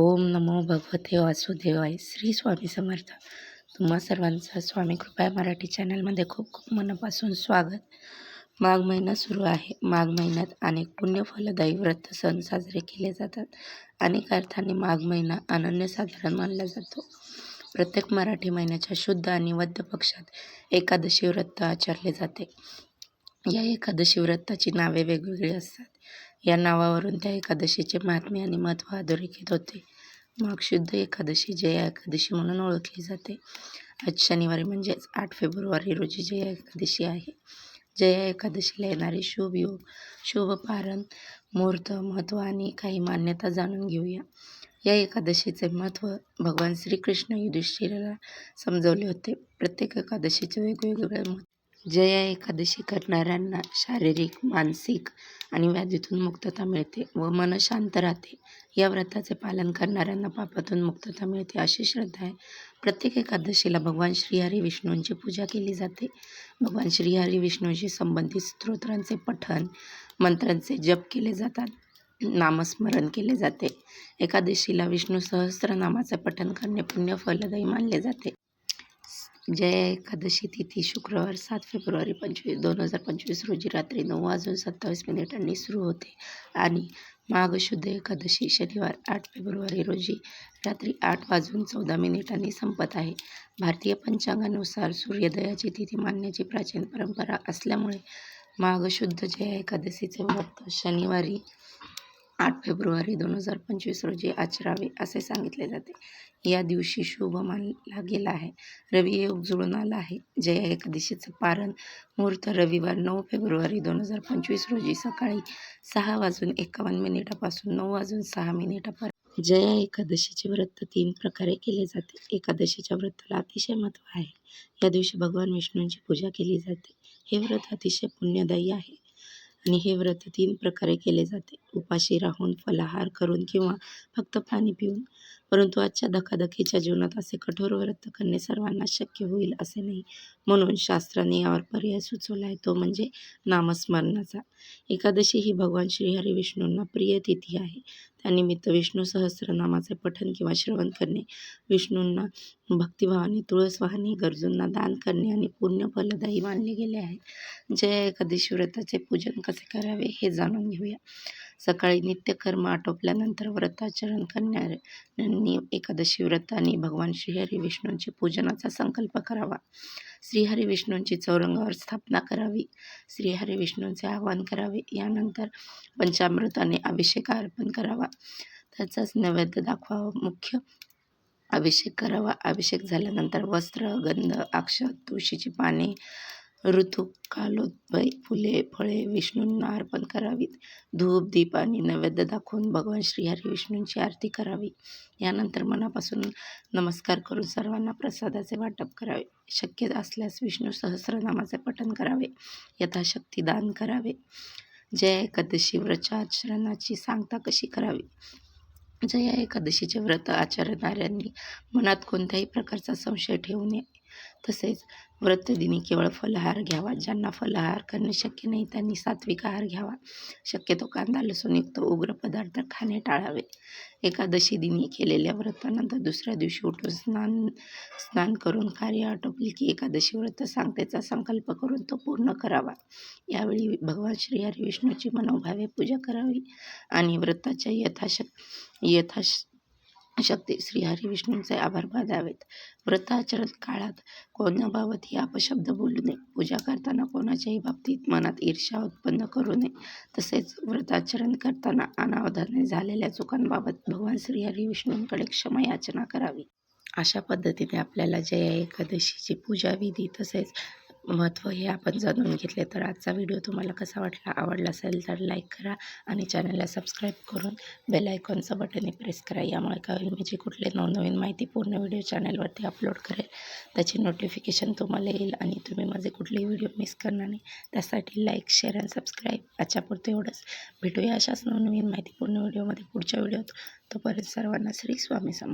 ओम नमो भगवते वासुदेवाय श्री स्वामी समर्थ. तुम्हा सर्वांचं स्वामी कृपा मराठी चॅनलमध्ये खूप खूप मनापासून स्वागत. माघ महिना सुरू आहे. माघ महिन्यात अनेक पुण्यफलदायी व्रत सण साजरे केले जातात. अनेक अर्थाने माघ महिना अनन्यसाधारण मानला जातो. प्रत्येक मराठी महिन्याच्या शुद्ध आणि वद्य पक्षात एकादशी व्रत आचरले जाते. या एकादशी व्रताची नावे वेगवेगळी असतात. या नावावरून त्या एकादशीचे महात्म्य आणि महत्त्व अधोरेखित होते. मग शुद्ध एकादशी जया एकादशी म्हणून ओळखली जाते. आज शनिवारी म्हणजेच आठ फेब्रुवारी रोजी जया एकादशी आहे. जया एकादशीला येणारे शुभ योग शुभ पारण मुहूर्त महत्त्व आणि काही मान्यता जाणून घेऊया. या एकादशीचे महत्त्व भगवान श्रीकृष्ण युधिष्ठिराला समजवले होते. प्रत्येक एकादशीचे वेगवेगळे महत्त्व जया एकादशी करणाऱ्यांना शारीरिक मानसिक आणि व्याधीतून मुक्तता मिळते व मन शांत राहते. या व्रताचे पालन करणाऱ्यांना पापातून मुक्तता मिळते अशी श्रद्धा आहे. प्रत्येक एकादशीला भगवान श्रीहरी विष्णूंची पूजा केली जाते. भगवान श्रीहरी विष्णूशी संबंधित स्तोत्रांचे पठण मंत्रांचे जप केले जातात. नामस्मरण केले जाते. एकादशीला विष्णू सहस्रनामाचे पठण करणे पुण्य फलदायी मानले जाते. जया एकादशी तिथी शुक्रवार सात फेब्रुवारी पंचवीस दोन हजार पंचवीस रोजी रात्री नऊ वाजून सत्तावीस मिनिटांनी सुरू होते. आणि माघ शुद्ध एकादशी शनिवार आठ फेब्रुवारी रोजी रात्री आठ वाजून चौदा मिनिटांनी संपत आहे. भारतीय पंचांगानुसार सूर्योदयाची तिथी मानण्याची प्राचीन परंपरा असल्यामुळे माघ शुद्ध जया एकादशीचे व्रत शनिवारी आठ फेब्रुवारी दोन हजार पंचवीस रोजी आचरावे असे सांगितले जाते. या दिवशी शुभ मानला गेला आहे. रवी योग जुळून आला आहे. जया एकादशीचं पारण मुहूर्त रविवार नऊ फेब्रुवारी दोन हजार पंचवीस रोजी सकाळी सहा वाजून एकावन्न मिनिटापासून नऊ वाजून सहा मिनिटापर्यंत. जया एकादशीचे व्रत तीन प्रकारे केले जाते. एकादशीच्या व्रताला अतिशय महत्त्व आहे. या दिवशी भगवान विष्णूंची पूजा केली जाते. हे व्रत अतिशय पुण्यदायी आहे आणि हे व्रत तीन प्रकारे केले जाते. उपाशी राहून फलाहार करून किंवा फक्त पाणी पिऊन परंतु आजच्या धकाधकीच्या जीवनात असे कठोर व्रत करणे सर्वांना शक्य होईल असे नाही. म्हणून शास्त्राने यावर पर्याय सुचवला आहे तो म्हणजे नामस्मरणाचा. एकादशी ही भगवान श्रीहरी विष्णूंना प्रिय तिथी आहे. त्यानिमित्त विष्णू सहस्रनामाचे पठन किंवा श्रवण करणे विष्णूंना भक्तिभावाने तुळस गरजूंना दान करणे आणि पुण्य फलदायी मानले गेले आहे. जय एकादशी व्रताचे पूजन कसे करावे हे जाणून घेऊया. सकाळी नित्यकर्म आटोपल्यानंतर व्रताचरण करणाऱ्यांनी एकादशी व्रताने भगवान श्रीहरी विष्णूंची पूजनाचा संकल्प करावा. श्रीहरी विष्णूंची चौरंगावर स्थापना करावी. श्रीहरी विष्णूंचे आवाहन करावे. यानंतर पंचामृताने अभिषेक अर्पण करावा. त्याचाच नैवेद्य दाखवावा. मुख्य अभिषेक करावा. अभिषेक झाल्यानंतर वस्त्र गंध अक्षत तुळशीची पाने ऋतू कालोद्भय फुले फळे विष्णूंना अर्पण करावीत. धूप दीप आणि नैवेद्य दाखवून भगवान श्रीहरी विष्णूंची आरती करावी. यानंतर मनापासून नमस्कार करून सर्वांना प्रसादाचे वाटप करावे. शक्य असल्यास विष्णू सहस्रनामाचे पठण करावे. यथाशक्ती दान करावे. जय एकादशी व्रताचरणाची सांगता कशी करावी? जया एकादशीचे व्रत आचरणाऱ्यांनी मनात कोणत्याही प्रकारचा संशय ठेवू नये. तसेच व्रतदिनी केवळ फलाहार घ्यावा. ज्यांना फलाहार करणे शक्य नाही त्यांनी सात्विक आहार घ्यावा. शक्यतो कांदा लसूणयुक्त उग्र पदार्थ खाणे टाळावे. एकादशी दिनी केलेल्या व्रतानंतर दुसऱ्या दिवशी उठून स्नान स्नान करून कार्य आटोपले की एकादशी व्रत सांगतेचा संकल्प करून तो पूर्ण करावा. यावेळी भगवान श्रीहरी विष्णूची मनोभावे पूजा करावी आणि व्रताच्या यथाशक यथाश शक्ती श्रीहरी विष्णूंचे आभार मानावेत. व्रताचरण काळात कोणाबाबतही अपशब्द बोलू नये. पूजा करताना कोणाच्याही बाबतीत मनात ईर्ष्या उत्पन्न करू नये. तसेच व्रताचरण करताना अनावधाने झालेल्या चुकांबाबत भगवान श्रीहरी विष्णूंकडे क्षमा याचना करावी. अशा पद्धतीने आपल्याला जया एकादशीची पूजा विधी तसेच महत्त्व हे आपण जाणून घेतले. तर आजचा व्हिडिओ तुम्हाला कसा वाटला आवडला असेल तर लाईक करा आणि चॅनलला सबस्क्राईब करून बेल आयकॉनचं बटनही प्रेस करा. यामुळे काय होईल मी जी कुठली नवनवीन माहिती पूर्ण व्हिडिओ चॅनलवरती अपलोड करेल त्याची नोटिफिकेशन तुम्हाला येईल आणि तुम्ही माझे कुठलेही व्हिडिओ मिस करणार नाही. त्यासाठी लाईक शेअर आणि सबस्क्राईब याच्यापुरतं एवढंच. भेटूया अशाच नवनवीन माहितीपूर्ण व्हिडिओमध्ये पुढच्या व्हिडिओत. तोपर्यंत सर्वांना श्री स्वामी समर्थ.